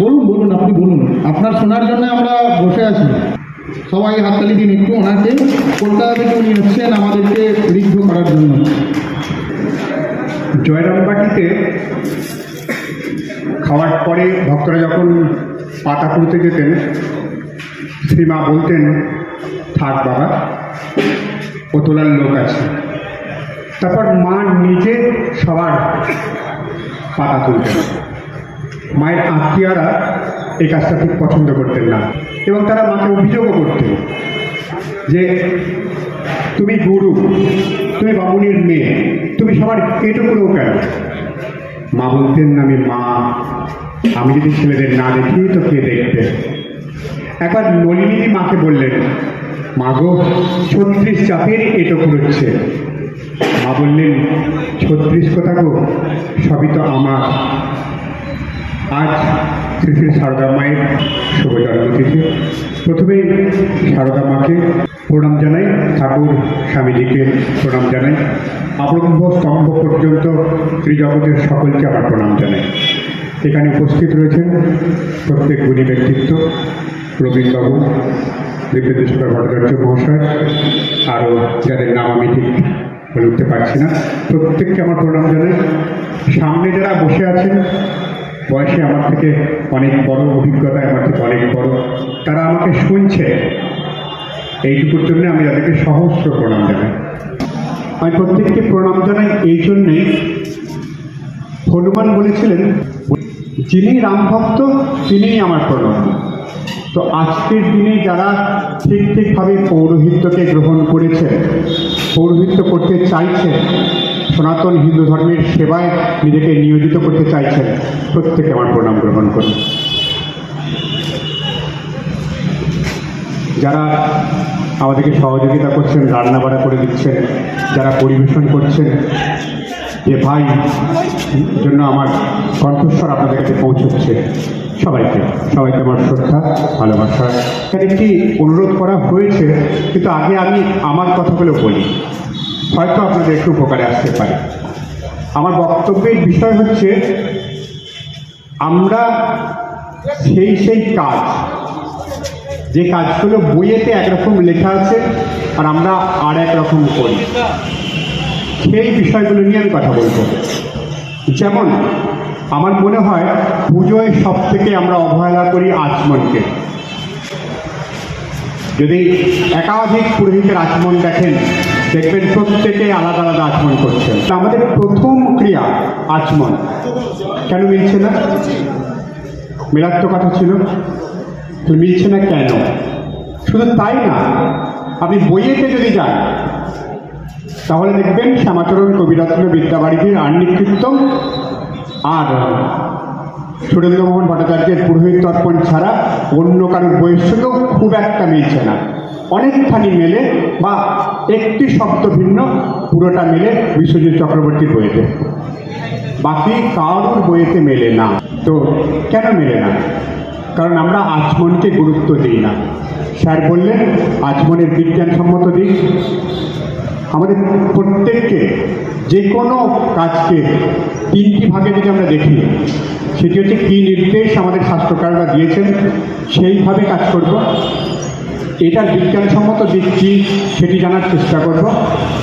বলুন বলুন, আপনি বলুন। আপনার শোনার জন্য আমরা বসে আছি। সবাই হাততালি দিন একটু ওনাকে কলকাতা থেকে উনি এসছেন আমাদেরকে ঋদ্ধ করার জন্য। জয়রামবাটিতে খাওয়ার পরে ভক্তরা যখন পাতা তুলতে যেতেন শ্রীমা বলতেন, থাক বাবা ও তোলার লোক আছে। তারপর মা নিজে সবার পাতা তুলতেন। মায়ের আত্মীয়রা এই কাজটা খুব পছন্দ করতেন না। এবং তারা মাকে অভিযোগও করতেন যে, তুমি গুরু, তুমি বামুনির মেয়ে, তুমি সবার এটুকুরও কেন? মা বলতেন, আমি মা, আমি যদি ছেলেদের না দেখি তো কে দেখবে? একবার নলিনী মাকে বললেন, মা গো, ছত্রিশ জাতের এটো করছে মা বললেন, ছত্রিশ কথা গো, সবই তো আমার। আজ শ্রী শ্রী সারদা মায়ের শুভ জন্মতিথি প্রথমেই সারদা মাকে প্রণাম জানাই, ঠাকুর স্বামীজিকে প্রণাম জানাই। আবরম্ভ স্তম্ভ পর্যন্ত ত্রিজগতের সকলকে আমার প্রণাম জানাই। এখানে উপস্থিত রয়েছেন প্রত্যেক গুণী ব্যক্তিত্ব, রবীন্দ্রবাবু দিব্যদেশ্বর ভট্টাচার্য মহাশয়, আরও যাদের নাম আমি ঠিক বলে উঠতে পারছি না। প্রত্যেককে আমার প্রণাম জানাই। সামনে যারা বসে আছেন বয়সে আমার থেকে অনেক বড় অভিজ্ঞতা, আমার থেকে অনেক বড়। তারা আমাকে শুনছে। এইটুকুর জন্য আমি তাদেরকে সহস্র প্রণাম জানাই। আমি প্রত্যেককে প্রণাম জানাই এই জন্যেই হনুমান বলেছিলেন, যিনি রামভক্ত তিনিই আমার প্রণাম। তো আজকের দিনে যারা ঠিক ঠিকভাবে পৌরোহিত্যকে গ্রহণ করেছে, পৌরোহিত্য করতে চাইছেন সনাতন হিন্দু ধর্মের সেবায় নিজেকে নিয়োজিত করতে চাইছেন। প্রত্যেকে আমার প্রণাম গ্রহণ করুন। যারা আমাদেরকে সহযোগিতা করছেন রান্না বাড়া করে দিচ্ছেন, যারা পরিবেশন করছেন, যে ভাই জন্য আমার কণ্ঠস্বর আপনাদের কাছে পৌঁছচ্ছে, সবাইকে সবাইকে আমার শ্রদ্ধা, ভালোবাসা। এখানে একটি অনুরোধ করা হয়েছে, কিন্তু আগে আমি আমার কথাগুলো বলি। হয়তো আপনাদের একটু উপকারে আসতে পারে। আমার বক্তব্যের বিষয় হচ্ছে, আমরা সেই সেই কাজ, যে কাজগুলো বইয়েতে একরকম লেখা আছে আর আমরা আর এক রকম করি। সেই বিষয়গুলো নিয়ে আমি কথা বলব। যেমন, আমার মনে হয় পুজোয় সব থেকে আমরা অবহেলা করি আচমনকে যদি একাধিক পুরোহিতের আচমন দেখেন দেখবেন প্রত্যেকে আলাদা আলাদা আচমন করছে আমাদের প্রথম ক্রিয়া, আচমন। কেন মিলছে না? মেলার তো কথা ছিল। মিলছে না কেন? শুধু তাই না, আপনি বইয়েতে যদি যান, তাহলে দেখবেন শ্যামাচরণ কবিরত্ন বিদ্যাবাড়িটির আর্নিক কীর্তন আর সুরেন্দ্রমোহন ভট্টাচার্যের পুরোহিত তর্পণ ছাড়া অন্য কারোর বইয়ের সঙ্গেও খুব একটা মিলছে না। অনেকখানি মেলে বা একটি শব্দ ভিন্ন, পুরোটা মেলে বিশ্বজিৎ চক্রবর্তীর বইতে। বাকি কারোর বইয়েতে মেলে না। তো কেন মেলে না? কারণ আমরা আচমনকে গুরুত্ব দিই না। স্যার বললেন আচমনের বিজ্ঞানসম্মত দিক। আমাদের প্রত্যেককে যে কোনো কাজকে তিনটি ভাগে যদি আমরা দেখি, সেটি হচ্ছে কী নির্দেশ আমাদের শাস্ত্রকাররা দিয়েছেন, সেইভাবে কাজ করব। এটার বিজ্ঞানসম্মত দিক কী সেটি জানার চেষ্টা করব।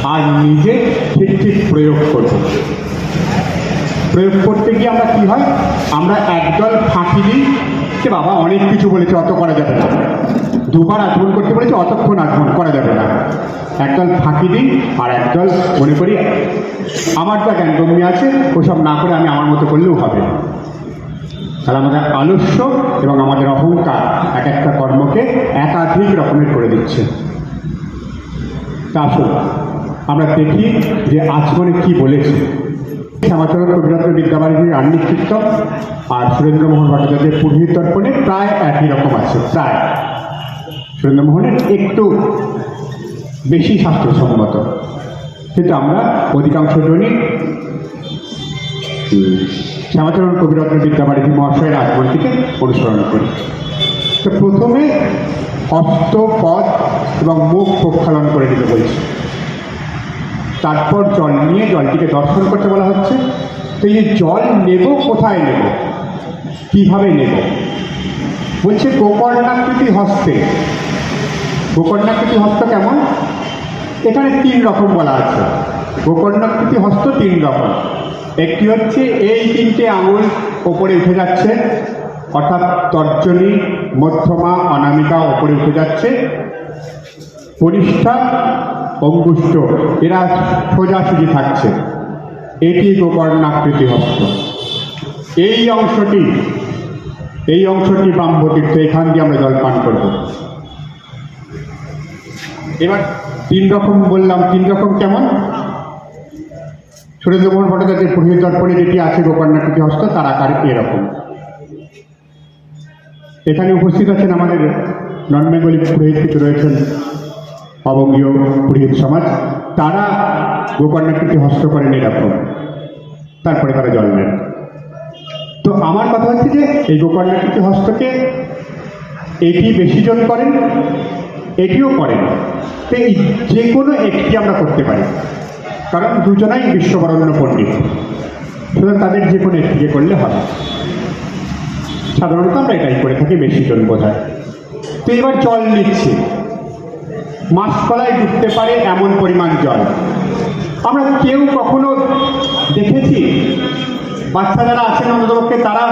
আর নিজে ঠিক ঠিক প্রয়োগ করব। প্রয়োগ করতে গিয়ে আমরা কি হয়? আমরা একদল ফাঁকি দিই। যে বাবা, অনেক কিছু বলেছে, অত করা যাবে না। দুবার আক্রমণ করতে বলেছে, অতক্ষণ আক্রমণ করা যাবে না। একদল ফাঁকি দিই আর একদল মনে করি, আমার যা জ্ঞানগম্য আছে, ওসব না করে আমি আমার মতো করলেও হবে তাহলে আমাদের আলস্য এবং আমাদের অহংকার এক একটা কর্মকে একাধিক রকমের করে দিচ্ছে। তা আমরা দেখি যে আজমনে কি বলেছে। শ্যামাচরণ কবিরত্ন বিদ্যাবাড়ির আন্নিক আর সুরেন্দ্রমোহন ভট্টাচার্যের পুরোহিত তর্পণে প্রায় একই রকম আছে, প্রায়। সুরেন্দ্রমোহনের একটু বেশি শাস্ত্রসম্মত কিন্তু আমরা অধিকাংশ জনই শ্যামাচরণ কবিরত্ন বিদ্যাবাড়ির মহাশয়ের আগমনটিকে অনুসরণ করি। তো প্রথমে অস্ত পদ এবং মুখ প্রক্ষালন করে নিতে বলছি। তারপর জল নিয়ে জলটিকে দর্শন করতে বলা হচ্ছে। তো এই জল নেব কোথায় নেব? কীভাবে নেব? বলছে গোকর্ণাকৃতি হস্তে। গোকর্ণাকৃতি হস্ত কেমন? এখানে তিন রকম বলা আছে। গোকর্ণাকৃতি হস্ত তিন রকম। একটি হচ্ছে এই তিনটে আঙুল ওপরে উঠে যাচ্ছে, অর্থাৎ তর্জনী, মধ্যমা, অনামিকা ওপরে উঠে যাচ্ছে। পরিষ্ঠা, অঙ্গুষ্ঠ, এরা সোজাসুজি থাকছে। এটি গোকর্ণাকৃতি হস্ত। এই অংশটি এই অংশটি ব্রাহ্মতীর্থ, এখান দিয়ে আমরা জল পান করব। এবার তিন রকম বললাম, তিন রকম কেমন? সুরেন্দ্রমোহন ভট্টাচার্যের পুরোহিত দর্পণে যেটি আছে গোকর্ণাকৃতি হস্ত, তার আকার এরকম। এখানে উপস্থিত আছেন আমাদের নন বেঙ্গলি পুরোহিত রয়েছেন অবঙ্গীয় পুরোহিত সমাজ। তারা গোকর্ণাকৃতি হস্ত করেন এরকম। তারপরে তারা জল নেন তো আমার কথা হচ্ছে যে, এই গোকর্ণাকৃতি হস্তকে এটি বেশি জন করেন, এটিও করেন। তো এই যে কোনো একটি আমরা করতে পারি। কারণ দুজনাই বিশ্ববরণ্য পণ্ডিত। সুতরাং তাদের যে কোনো একটিকে করলে হবে। সাধারণত আমরা এটাই করে থাকি বেশি জন বোঝায় তো এবার জল নিচ্ছি। মাসকলায় ডুবতে পারে এমন পরিমাণ জল। আমরা কেউ কখনো দেখেছি, বাচ্চা যারা আছেন অন্ততপক্ষে তারা,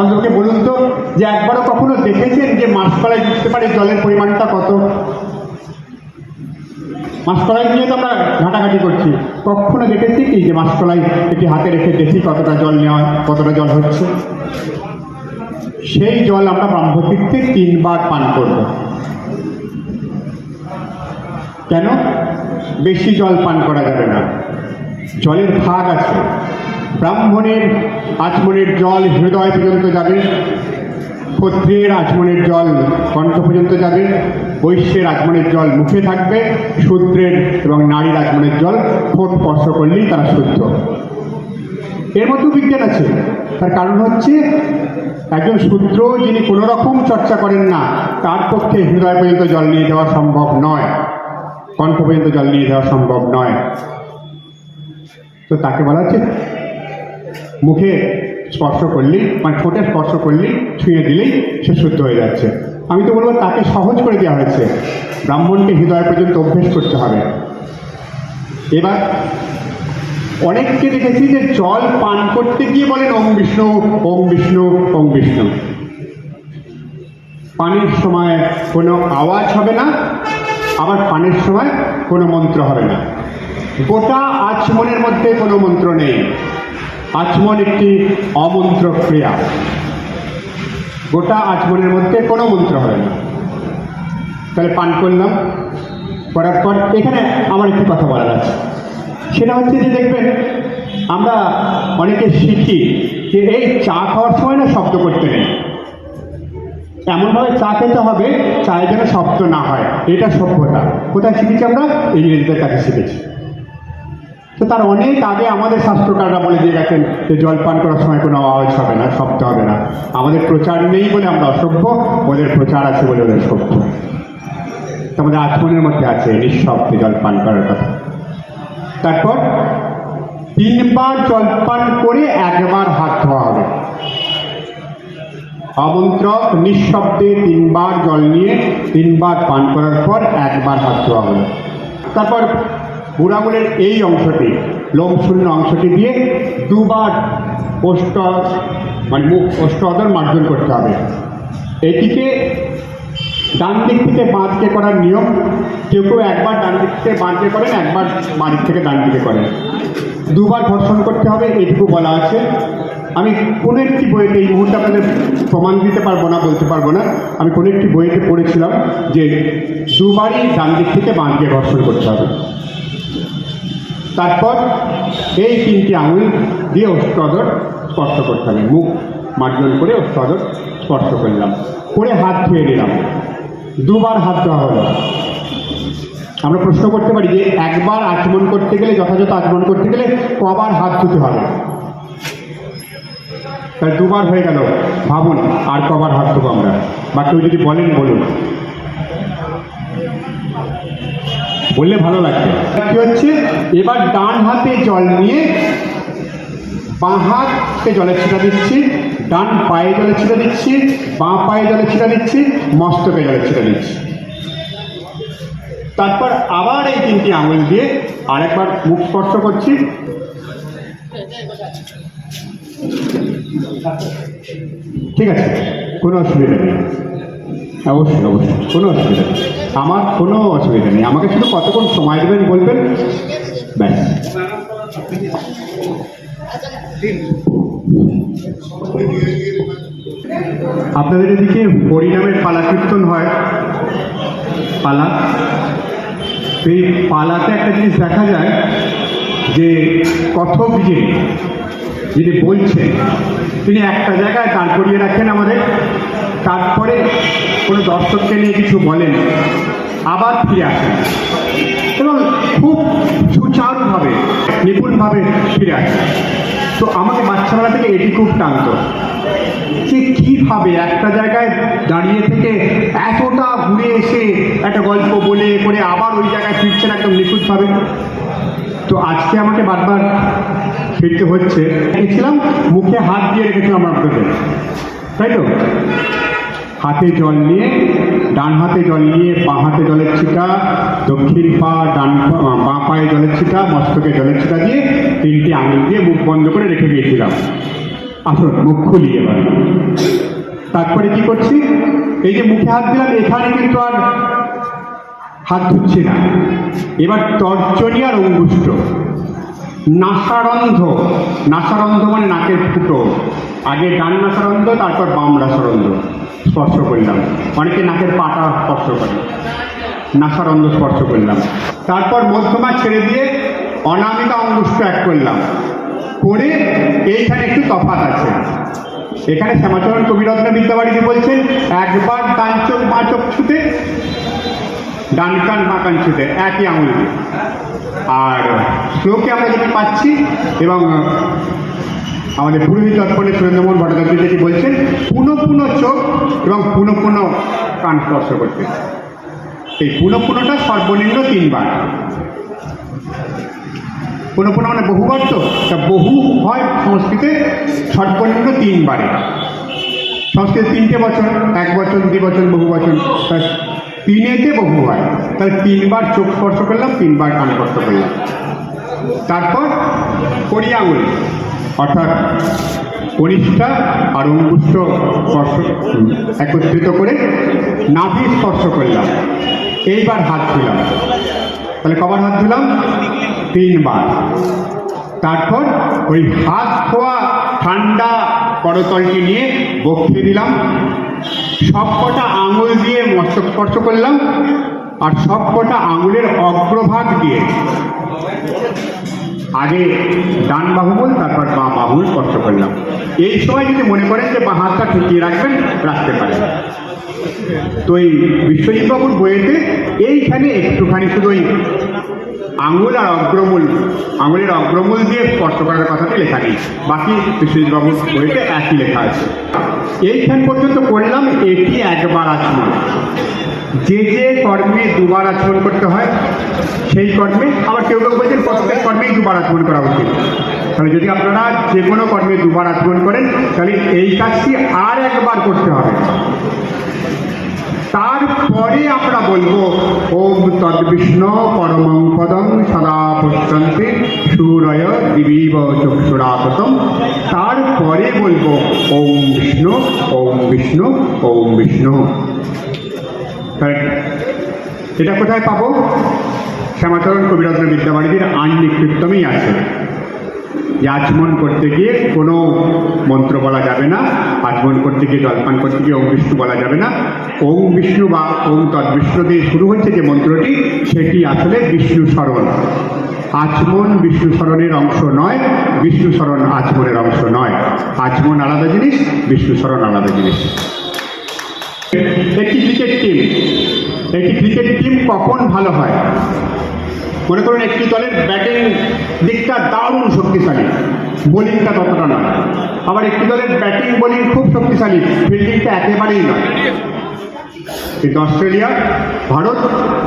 অন্ততপক্ষে বলুন তো, যে একবারও কখনো দেখেছেন যে মাসকলায় ডুবতে পারে, জলের পরিমাণটা কত? মাসকলাই নিয়ে তো আমরা ঘাটাঘাটি করছি। কখনো দেখেছি কি যে মাসকলাই এটি হাতে রেখে দেখি কতটা জল নেওয়া, কতটা জল হচ্ছে? সেই জল আমরা ব্রহ্মতীর্থে তিনবার পান করব। কেন? বেশি জল পান করা যাবে না। জলের ভাগ আছে। ব্রাহ্মণের আচমনের জল হৃদয় পর্যন্ত যাবে। ক্ষত্রিয়ের আচমনের জল কণ্ঠ পর্যন্ত যাবে। বৈশ্যের আচমনের জল মুখে থাকবে, শূদ্রের এবং নারীর আচমনের জল ঠোঁট স্পর্শ করলেই তারা শুদ্ধ। এর মধ্যেও বিজ্ঞান আছে। তার কারণ হচ্ছে, একজন শূদ্র যিনি কোনো রকম চর্চা করেন না, তার পক্ষে হৃদয় পর্যন্ত জল নিয়ে যাওয়া সম্ভব নয়। কণ্ঠ পর্যন্ত জল নিয়ে যাওয়া সম্ভব নয়। তো তাকে বলা হচ্ছে, মুখে স্পর্শ করলেই মানে ঠোঁটে স্পর্শ করলেই, ছুঁয়ে দিলেই সে শুদ্ধ হয়ে যাচ্ছে। আমি তো বলব তাকে সহজ করে দেওয়া হয়েছে। ব্রাহ্মণকে হৃদয় পর্যন্ত অভ্যেস করতে হবে। এবার অনেককে দেখেছি যে জল পান করতে গিয়ে বলেন, ওম বিষ্ণু ওম বিষ্ণু ওম বিষ্ণু। পানির সময় কোনো আওয়াজ হবে না, আবার পানির সময় কোনো মন্ত্র হবে না। গোটা আচমনের মধ্যে কোনো মন্ত্র নেই। আচমন একটি অমন্ত্র ক্রিয়া গোটা আচমনের মধ্যে কোনো মন্ত্র হবে না। তাহলে পান করলাম, করার পর এখানে আমার একটি কথা বলার আছে। সেটা হচ্ছে যে দেখবেন, আমরা অনেকে শিখি যে এই চা খাওয়ার সময় না শব্দ করতে নেই। এমনভাবে চা খেতে হবে চায়ের যেন শব্দ না হয়। এটা সভ্যতা। কোথায় শিখেছি আমরা? ইংরেজদের কাছে শিখেছি। তো তার অনেক আগে আমাদের শাস্ত্রকাররা বলে দিয়ে গেছেন যে জল পান করার সময় কোনো আওয়াজ হবে না, শব্দ হবে না। আমাদের প্রচার নেই বলে আমরা অসভ্য, ওদের প্রচার আছে বলে ওদের সভ্য আমাদের আচমনের মধ্যে আছে নিঃশব্দে জল পান করার কথা। তারপর, তিনবার জলপান করে একবার হাত ধোয়া হবে। আমন্ত্রক নিঃশব্দে তিনবার জল নিয়ে তিনবার পান করার পর একবার হাত ধোয়া হবে। তারপর বুড়াগুলের এই অংশটি, লোমশূন্য অংশটি দিয়ে দুবার ওষ্ঠ মানে মুখ ওষ্ঠ অদর মার্জন করতে হবে। এটিকে ডান দিক থেকে বাঁ দিকে করার নিয়ম, কেউ কেউ একবার ডান দিক থেকে বাঁ দিকে করেন, একবার বাঁ থেকে ডান দিকে করেন। দুবার ঘর্ষণ করতে হবে, এটুকু বলা আছে। আমি কোনো একটি বইতে এই মুহূর্তে আপনাদের প্রমাণ দিতে পারব না, বলতে পারব না। আমি কোনো একটি বইতে পড়েছিলাম যে দুবারই ডান দিক থেকে বাঁ দিকে ঘর্ষণ করতে হবে। তারপর এই তিনটি আঙুল দিয়ে অষ্টদর স্পর্শ করতে হবে। মুখ মার্জন করে অষ্টদর স্পর্শ করলাম। করে হাত ধুয়ে দিলাম দুবার হাত ধোয়া হলো। আমরা প্রশ্ন করতে পারি যে একবার আচমন করতে গেলে, যথাযথ আচমন করতে গেলে কবার হাত ধুতে হবে? তাই দুবার হয়ে গেল। ভাবুন, আর কবার হাত ধোবো আমরা? বা কেউ যদি বলেন, বলুন। বললে ভালো লাগবে। কি হচ্ছে? এবার ডান হাতে জল নিয়ে বাঁ হাতে জলের ছিটা দিচ্ছি, ডান পায়ে জলের ছিটা দিচ্ছি, বাঁ পায়ে জলের ছিটা দিচ্ছি, মস্তকে জলের ছিটা দিচ্ছি। তারপর আবার এই তিনটি আঙুল দিয়ে আরেকবার মুখ স্পর্শ করছি। ঠিক আছে, কোনো অসুবিধা নেই। অবশ্যই অবশ্যই। কোনো অসুবিধা নেই। আমার কোনো অসুবিধা নেই। আমাকে শুধু কতক্ষণ সময় দেবেন বলবেন? ব্যাস। আপনাদের এদিকে হরিনামের পালা কীর্তন হয়। পালা। এই পালাতে একটা জিনিস দেখা যায় যে কথক যে, যিনি বলছেন, তিনি একটা জায়গায় দাঁড় করিয়ে রাখেন আমাদের। তারপরে কোনো দর্শককে নিয়ে কিছু বলেন, আবার ফিরে আসেন। এবং খুব সুচারুভাবে, নিপুণভাবে ফিরে আসেন। তো আমাকে বাচ্চাবেলা থেকে এটি খুব টানত যে কীভাবে একটা জায়গায় দাঁড়িয়ে থেকে এতটা ঘুরে এসে একটা গল্প বলে, করে আবার ওই জায়গায় ফিরছেন একদম নিখুঁতভাবে? তো আজকে আমাকে বারবার ফিরতে হচ্ছে। রেখেছিলাম মুখে হাত দিয়ে রেখেছিলাম আপনাদের। তাই তো? হাতে জল নিয়ে, ডান হাতে জল নিয়ে, বাঁ হাতে জলের ছিটা, দক্ষিণ পা, ডান বাঁ পায়ে জলের ছিটা, মস্তকে জলের ছিটা দিয়ে তিনটি আঙুল দিয়ে মুখ বন্ধ করে রেখে দিয়েছিলাম। আসুন, মুখ খুলি এবার। তারপরে কি করছি? এই যে মুখে হাত দিলাম, এখানে কিন্তু আর হাত ধুচ্ছি না। এবার তর্জনী আর অঙ্গুষ্ঠ। নাসারন্ধ। নাসারন্ধ মানে নাকের ফুটো। আগে ডান নাসারন্ধ, তারপর বাম নাসারন্ধ। স্পর্শ করলাম। অনেকে নাকের পাটা স্পর্শ করে। নাসারন্ধ স্পর্শ করলাম। তারপর মধ্যমা ছেড়ে দিয়ে অনামিকা অঙ্গুষ্ঠ এক করলাম। করে এইখানে একটু তফাৎ আছে। এখানে শ্যামাচরণ কবিরত্ন বিদ্যাবাড়িতে বলছেন একবার ডান চোখ, বাঁ চোখ ছুটে ডান কান, বাঁ কান ছুটে একই আঙুল আর শ্লোকে আমরা যেটি পাচ্ছি এবং আমাদের পুরোহিত দর্পণে সুরেন্দ্রমোহন ভট্টাচার্য যেটি বলছেন পুনঃ পুনঃ চোখ এবং পুনঃ পুনঃ কান স্পর্শ করতে। এই পুনঃ পুনঃটা সর্বনিম্ন তিনবার। পুনঃ পুনঃ মানে বহুবার তো? তা বহু হয় সংস্কৃতে সর্বনিম্ন তিনবারে। সংস্কৃতে তিনটে বছর এক বছর দুই বছর বহু বছর তিনেতে বহু হয়। তাহলে তিনবার চোখ স্পর্শ করলাম, তিনবার কান স্পর্শ করলাম। তারপর কড়ি আঙুল অর্থাৎ কনিষ্ঠা আর অঙ্গুষ্ঠ স্পর্শ একত্রিত করে নাভি স্পর্শ করলাম। এইবার হাত দিলাম তাহলে কবার হাত দিলাম তিনবার। তারপর ওই হাত ধোয়া ঠান্ডা করতলটি নিয়ে বক্ষে দিলাম। সব কটা আঙুল দিয়ে মস্তক স্পর্শ করলাম আর সব কটা আঙুলের অগ্রভাগ দিয়ে আগে ডান বাহুমূল তারপর বাঁ বাহুল স্পর্শ করলাম। এই সময় যদি মনে করেন যে বাঁ হাতটা ঠেকিয়ে রাখবেন, রাখতে পারেন। তো এই বিশ্বজিৎ বাবুর বইয়েতে এইখানে একটুখানি শুধু ওই আঙুল আর অগ্রমূল, আঙুলের অগ্রমূল দিয়ে স্পর্শ করার কথাটি লেখা নেই। বাকি বিশ্বজিৎ বাবুর বইতে একই লেখা আছে। এইখান পর্যন্ত করলাম, এটি একবার আচমন যে যে কর্মে দুবার আচমন করতে হয় সেই কর্মে আবার কেউ কেউ বলছেন প্রত্যেক কর্মেই দুবার আচমন করা উচিত। তাহলে যদি আপনারা যে কোনো কর্মে দুবার আচমন করেন, তাহলে এই কাজটি আর একবার করতে হবে। তারপরে আমরা বলব, ওম তদ্বিষ্ণু পরমং পদং সদা পশ্যন্তে সুরয় দিবীব চক্ষুরাততম তারপরে বলব, ওম বিষ্ণু ওম বিষ্ণু ওম বিষ্ণু। এটা কোথায় পাবো? শ্যামাচরণ কবিরত্ন বিদ্যাবাড়ির আইনি কীর্তনেই আছে। আচমন করতে গিয়ে কোনো মন্ত্র বলা যাবে না আচমন করতে গিয়ে জলপান করতে গিয়ে ওম বিষ্ণু বলা যাবে না। ওম বিষ্ণু বা ওম তদ্বিষ্ণু দিয়ে শুরু হচ্ছে যে মন্ত্রটি, সেটি আসলে বিষ্ণু স্মরণ। আচমন বিষ্ণু স্মরণের অংশ নয়, বিষ্ণু স্মরণ আচমনের অংশ নয়। আচমন আলাদা জিনিস, বিষ্ণু স্মরণ আলাদা জিনিস। একটি ক্রিকেট টিম একটি ক্রিকেট টিম কখন ভালো হয়? মনে করুন একটি দলের ব্যাটিং দিকটা দারুণ শক্তিশালী। বোলিংটা ততটা নয়। আবার একটি দলের ব্যাটিং বোলিং খুব শক্তিশালী। ফিল্ডিংটা একেবারেই নয়। কিন্তু অস্ট্রেলিয়া, ভারত,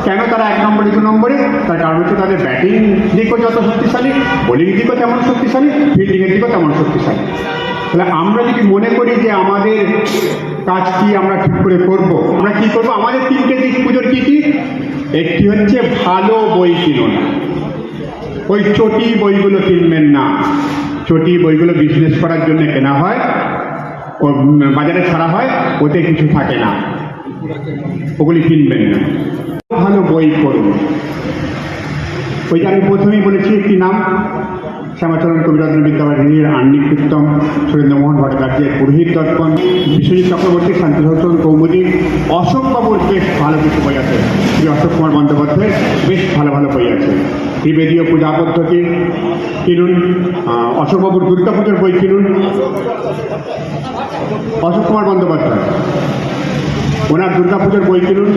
কেন তারা এক নম্বরে দু নম্বরে? তার কারণ হচ্ছে তাদের ব্যাটিং দিকও যত শক্তিশালী বোলিং দিকও তেমন শক্তিশালী ফিল্ডিংয়ের দিকও তেমন শক্তিশালী। তাহলে আমরা যদি মনে করি যে আমাদের কাজ কি আমরা ঠিক করে করব, আমরা কি করব? আমাদের তিনটে দিক পুজোর কি কি? একটি হচ্ছে ভালো বই কিনুন ওই চটি বইগুলো কিনবেন না। চটি বইগুলো বিজনেস করার জন্য কেনা হয় বাজারে ছাড়া হয়, ওতে কিছু থাকে না। ওগুলি কিনবেন না। ভালো বই করুন ওই আমি প্রথমেই বলেছি একটি নাম শ্যামাচরণ কবিরত্ন বিদ্যাবাড়ির আন্নিক উত্তম সুরেন্দ্রমোহন ভট্টাচার্যের পুরোহিত দর্পণ, বিশ্বজিৎ চক্রবর্তী শান্তিভূষণ কৌমুদী অশোকবাবুর বেশ ভালো কিছু বই আছে। শ্রী অশোক কুমার বন্দ্যোপাধ্যায়ের বেশ ভালো ভালো বই আছে। ত্রিবেদীয় পূজা পদ্ধতি কিনুন অশোকবাবুর দুর্গাপুজোর বই কিনুন। অশোক কুমার বন্দ্যোপাধ্যায়। ওনার দুর্গাপুজোর বই কিনুন।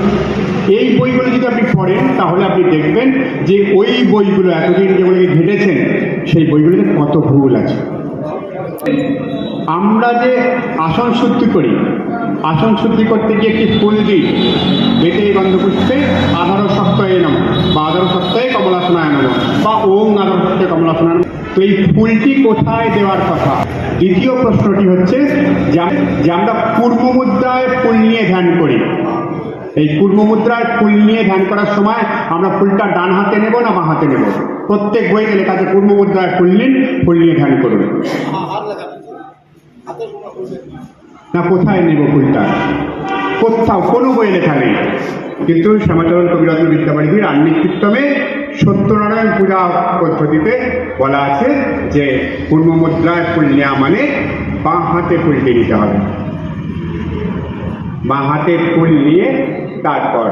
এই বইগুলো যদি আপনি পড়েন, তাহলে আপনি দেখবেন যে ওই বইগুলো এতদিন যেগুলোকে ঘেটেছেন, সেই বইগুলোতে কত ভুল আছে। আমরা যে আসন শুদ্ধি করি, আসন শুদ্ধি করতে গিয়ে একটি ফুল দিই বেটে গন্ধপুষ্পে আধারো সপ্তাহে নম, বা আধারো সপ্তাহে কমলাসনায় নম, বা ওং আধারো সপ্তাহে কমলাসনায়। তো এই ফুলটি কোথায় দেওয়ার কথা? দ্বিতীয় প্রশ্নটি হচ্ছে, যে আমরা পূর্ব মুদ্রায় ফুল নিয়ে ধ্যান করি। এই পূর্ব মুদ্রায় ফুল নিয়ে ধ্যান করার সময় আমরা ফুলটা ডান হাতে নেব না বাঁ হাতে নেব? প্রত্যেক বইতে লেখা আছে পূর্ব মুদ্রায় ফুল নিন, ফুল নিয়ে ধ্যান করুন। না, কোথায় নেব ফুলটা? কোথাও, কোনো বই লেখা নেই। কিন্তু শ্যামাচরণ কবিরাজ বিদ্যাবাড়ির আন্নিক কীর্তনে সত্যনারায়ণ পূজা পদ্ধতিতে বলা আছে যে পূর্ণ মুদ্রায় ফুল নেওয়া মানে বাঁ হাতে ফুলটি নিতে হবে। বাঁ হাতে ফুল নিয়ে তারপর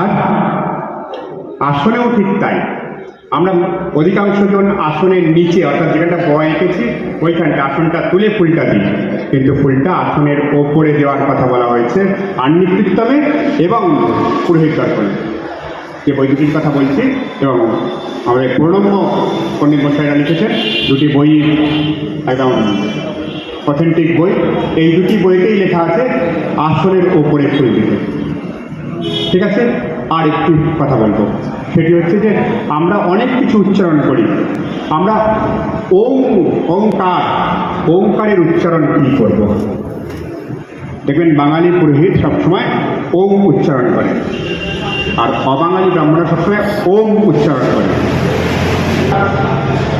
আর আসলেও ঠিক তাই। আমরা অধিকাংশ জন আসনের নিচে, অর্থাৎ যেখানটা বয় এঁকেছি, ওইখানটা আসনটা তুলে ফুলটা দিই কিন্তু ফুলটা আসনের ওপরে দেওয়ার কথা বলা হয়েছে আন্নিকৃতমে এবং পুরোহিত দর্পণে যে বৈদ্যুতিক কথা বলছি, এবং আমাদের প্রণম্য পণ্ডিত মশাইরা লিখেছেন, দুটি বই একদম অথেন্টিক বই। এই দুটি বইতেই লেখা আছে, আসনের ওপরে ফুল দিতে। ঠিক আছে? আর একটু কথা বলব। সেটি হচ্ছে যে আমরা অনেক কিছু উচ্চারণ করি। আমরা ওম ওঙ্কার ওঙ্কারের উচ্চারণ কী করব? দেখবেন বাঙালি পুরোহিত সবসময় ওম উচ্চারণ করে। আর অবাঙালি ব্রাহ্মণরা সবসময় ওম উচ্চারণ করে।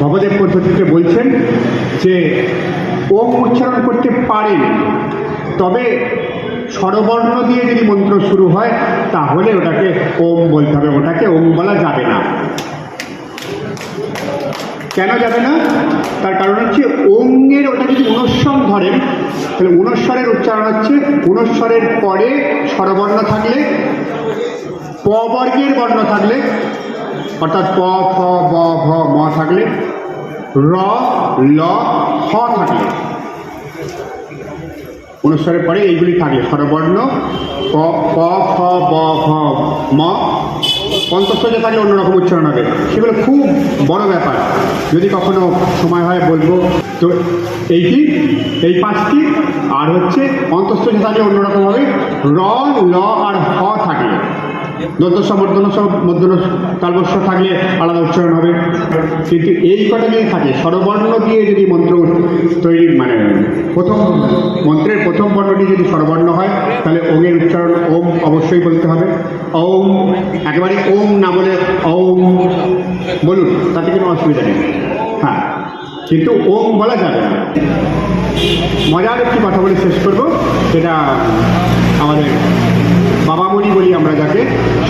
ভবদেব পদ্ধতিতে বলছেন যে ওম উচ্চারণ করতে পারেন, তবে স্বরবর্ণ দিয়ে যদি মন্ত্র শুরু হয়, তাহলে ওটাকে ওম বলতে হবে। ওটাকে ওম বলা যাবে না। কেন যাবে না? তার কারণ হচ্ছে ওঙ্গের ওটা যদি উনস্বর ধরেন, তাহলে উনস্বরের উচ্চারণ হচ্ছে উনস্বরের পরে স্বরবর্ণ থাকলে প বর্গের বর্ণ থাকলে, অর্থাৎ প, ফ, ব, ভ, ম থাকলে, র, ল, হ থাকলে। অনুস্বরের পরে এইগুলি থাকে স্বরবর্ণ, ক ক, খ, ব ভ ম পঞ্চস্বরে থাকলে অন্যরকম উচ্চারণ হবে। সেগুলো খুব বড় ব্যাপার। যদি কখনো সময় হয় বলব, তো এইটি, এই পাঁচটি, আর হচ্ছে অন্তঃস্থলে থাকলে অন্যরকম হবে। র, ল, আর হ থাকলে দন্তস্ব মধ্যনস্ব মধ্যন তালবস্য থাকলে আলাদা উচ্চারণ হবে। কিন্তু এই কটা যদি থাকে, স্বরবর্ণ দিয়ে যদি মন্ত্র তৈরি মানে প্রথম মন্ত্রের প্রথম বর্ণটি যদি স্বরবর্ণ হয়, তাহলে ওমের উচ্চারণ ওম অবশ্যই বলতে হবে। ওম, একেবারে ওম না বলে ওম বলুন, তাতে কোনো অসুবিধা নেই। হ্যাঁ কিন্তু ওম বলা যাবে মজার একটি কথা বলে শেষ করব সেটা আমাদের বাবামণি বলি আমরা যাকে,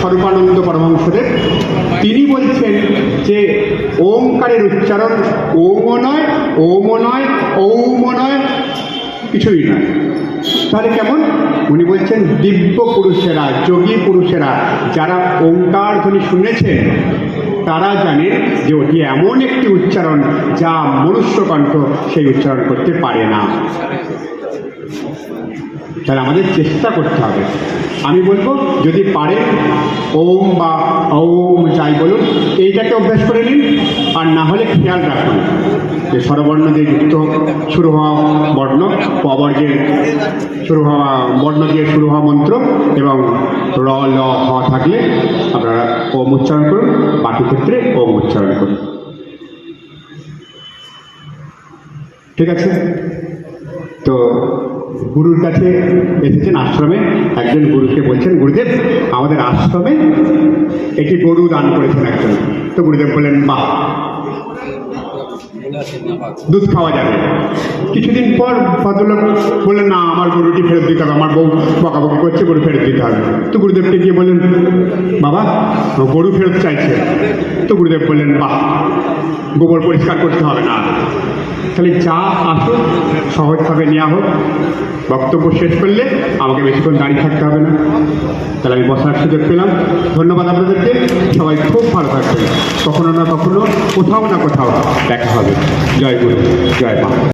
স্বরূপানন্দ পরমহংসদেব, তিনি বলছেন যে ওমকারের উচ্চারণ ওমও নয় ওমও নয় ঔমও নয়, কিছুই নয়। তাহলে কেমন? উনি বলছেন, দিব্য পুরুষেরা, যোগী পুরুষেরা, যারা ওঙ্কার ধ্বনি শুনেছেন তারা জানে যে ওটি এমন একটি উচ্চারণ যা মনুষ্যকণ্ঠ সেই উচ্চারণ করতে পারে না। তাহলে আমাদের চেষ্টা করতে হবে। আমি বলব, যদি পারেন ওম বা ওম যাই বলুন, এইটাকে অভ্যাস করে নিন, আর না হলে খেয়াল রাখুন যে স্বরবর্ণ দিয়ে যুক্ত শুরু হওয়া বর্ণ, পবর্গের শুরু হওয়া বর্ণ দিয়ে শুরু হওয়া মন্ত্র, এবং র, ল, হ থাকলে আপনারা ওম উচ্চারণ করুন, বাকি ক্ষেত্রে ওম উচ্চারণ করুন। ঠিক আছে? তো গুরুর কাছে এসেছেন আশ্রমে। একজন গুরুকে বলছেন, গুরুদেব, আমাদের আশ্রমে একটি গরু দান করেছেন একজন। তো গুরুদেব বললেন, বাহ, দুধ খাওয়া যাবে। কিছুদিন পর ভদ্রলোক বললেন, না, আমার গরুটি ফেরত দিতে হবে, আমার বউ বকাবকি করছে, গরু ফেরত দিতে হবে। তো গুরুদেবকে গিয়ে বললেন, বাবা, গরু ফেরত চাইছে। তো গুরুদেব বললেন, বাহ, গোবর পরিষ্কার করতে হবে না। তাহলে যা আসুক, সহজভাবে নেওয়া হোক। বক্তব্য শেষ করলে আমাকে বেশিক্ষণ দাঁড়িয়ে থাকতে হবে না। তাহলে আমি বসার সুযোগ পেলাম। ধন্যবাদ আপনাদেরকে। সবাই খুব ভালো থাকবেন। কখনো না কখনো কোথাও না কোথাও দেখা হবে। জয় গুরু, জয় মা।